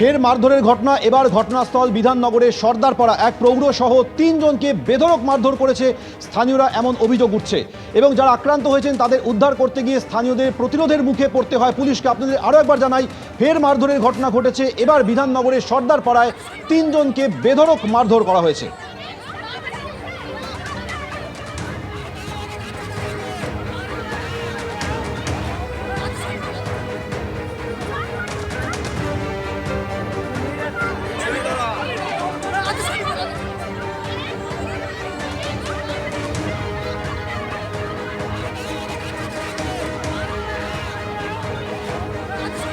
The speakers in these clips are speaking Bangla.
ফের মারধরের ঘটনা। এবার ঘটনাস্থল বিধাননগরের সর্দারপাড়া। এক প্রৌঢ় সহ তিনজনকে বেধরক মারধর করেছে। স্থানীয়রা এমন অভিযোগ উঠছে। এবং যারা আক্রান্ত হয়েছেন, তাদের উদ্ধার করতে গিয়ে স্থানীয়দের প্রতিরোধের মুখে পড়তে হয় পুলিশকে। আপনাদের আরও একবার জানাই, ফের মারধরের ঘটনা ঘটেছে। এবার বিধাননগরের সর্দারপাড়ায় তিনজনকে বেধরক মারধর করা হয়েছে।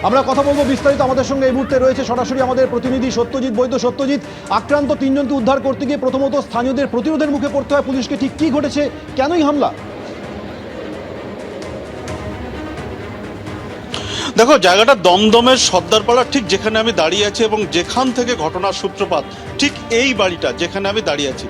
আমরা কথা বলব বিস্তারিত। আমাদের সঙ্গে এই মুহূর্তে রয়েছে সরাসরি আমাদের প্রতিনিধি সত্যজিৎ, বৈদ্য সত্যজিৎ। আক্রান্ত তিনজনকে উদ্ধার করতে গিয়ে প্রথমত স্থানীয়দের প্রতিরোধের মুখে পড়তে হয় পুলিশকে। ঠিক কি ঘটেছে, কেনই হামলা? দেখো, জায়গাটা দমদমের সর্দারপাড়া ঠিক যেখানে আমি দাঁড়িয়ে আছি এবং যেখান থেকে ঘটনার সূত্রপাত, ঠিক এই বাড়িটা যেখানে আমি দাঁড়িয়ে আছি।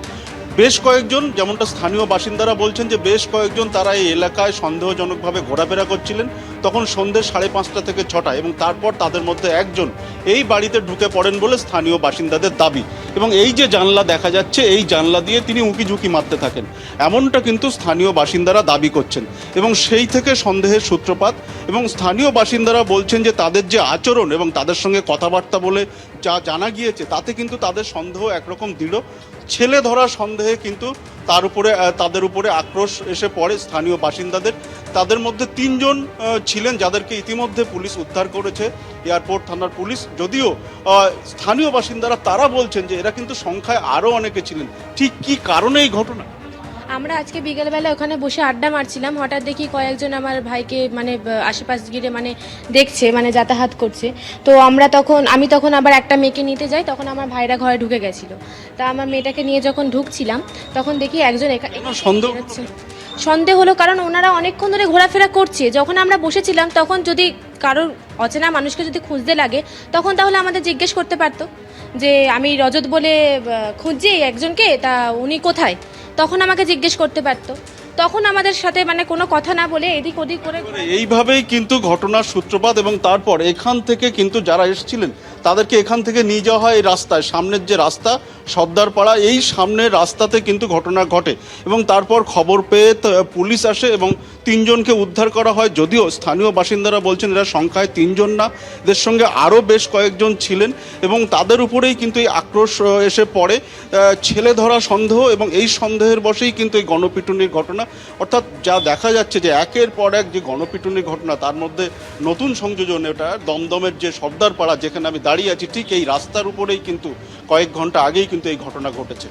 বেশ কয়েকজন, যেমনটা স্থানীয় বাসিন্দারা বলছেন যে বেশ কয়েকজন তারা এই এলাকায় সন্দেহজনকভাবে ঘোরাফেরা করছিলেন। তখন সন্ধ্যে সাড়ে পাঁচটা থেকে ছটা এবং তারপর তাদের মধ্যে একজন এই বাড়িতে ঢুকে পড়েন বলে স্থানীয় বাসিন্দাদের দাবি। এবং এই যে জানলা দেখা যাচ্ছে, এই জানলা দিয়ে তিনি উঁকি ঝুঁকি মারতে থাকেন। এমনটা কিন্তু স্থানীয় বাসিন্দারা দাবি করছেন। এবং সেই থেকে সন্দেহের সূত্রপাত এবং স্থানীয় বাসিন্দারা বলছেন যে তাদের যে আচরণ এবং তাদের সঙ্গে কথাবার্তা বলে যা জানা গিয়েছে, তাতে কিন্তু তাদের সন্দেহ একরকম দৃঢ়। ছেলে ধরা সন্দেহে কিন্তু তার উপরে তাদের উপরে আক্রোশ এসে পড়ে স্থানীয় বাসিন্দাদের। তাদের মধ্যে তিনজন ছিলেন যাদেরকে ইতিমধ্যে পুলিশ উদ্ধার করেছে, এয়ারপোর্ট থানার পুলিশ। যদিও স্থানীয় বাসিন্দারা তারা বলছেন যে এরা কিন্তু সংখ্যায় আরও অনেকে ছিলেন। ঠিক কি কারণে এই ঘটনা? আমরা আজকে বিকেলবেলা ওখানে বসে আড্ডা মারছিলাম। হঠাৎ দেখি কয়েকজন আমার ভাইকে মানে আশেপাশ গিরে মানে দেখছে মানে যাতায়াত করছে। তো আমরা তখন আমি তখন আবার একটা মেয়েকে নিতে যাই তখন আমার ভাইরা ঘরে ঢুকে গেছিল। তা আমার মেয়েটাকে নিয়ে যখন ঢুকছিলাম তখন দেখি একজন সন্দেহ। সন্দেহ হলো কারণ ওনারা অনেকক্ষণ ধরে ঘোরাফেরা করছে। যখন আমরা বসেছিলাম তখন যদি কারোর অচেনা মানুষকে যদি খুঁজতে লাগে তখন তাহলে আমাদের জিজ্ঞেস করতে পারতো যে আমি রজত বলে খুঁজছি একজনকে তা উনি কোথায়? তখন আমাকে জিজ্ঞেস করতে পারত। তখন আমাদের সাথে মানে কোনো কথা না বলে এদিক ওদিক করে এইভাবেই কিন্তু ঘটনার সূত্রপাত এবং তারপর এখান থেকে কিন্তু যারা এসেছিলেন, তাদেরকে এখান থেকে নিয়ে যাওয়া হয় এই রাস্তায়। সামনের যে রাস্তা সর্দারপাড়া এই সামনের রাস্তাতে কিন্তু ঘটনা ঘটে এবং তারপর খবর পেয়ে পুলিশ আসে এবং তিনজনকে উদ্ধার করা হয়। যদিও স্থানীয় বাসিন্দারা বলছেন এরা সংখ্যায় তিনজন না, এদের সঙ্গে আরও বেশ কয়েকজন ছিলেন এবং তাদের উপরেই কিন্তু এই আক্রোশ এসে পড়ে। ছেলে ধরা সন্দেহ এবং এই সন্দেহের বশেই কিন্তু এই গণপিটুনির ঘটনা। অর্থাৎ যা দেখা যাচ্ছে যে একের পর এক যে গণপিটুনির ঘটনা, তার মধ্যে নতুন সংযোজন এটা, দমদমের যে সর্দারপাড়া যেখানে আমি দাঁড়িয়ে আছি, ঠিক এই রাস্তার উপরেই কিন্তু কয়েক ঘণ্টা আগেই কিন্তু এই ঘটনা ঘটেছে।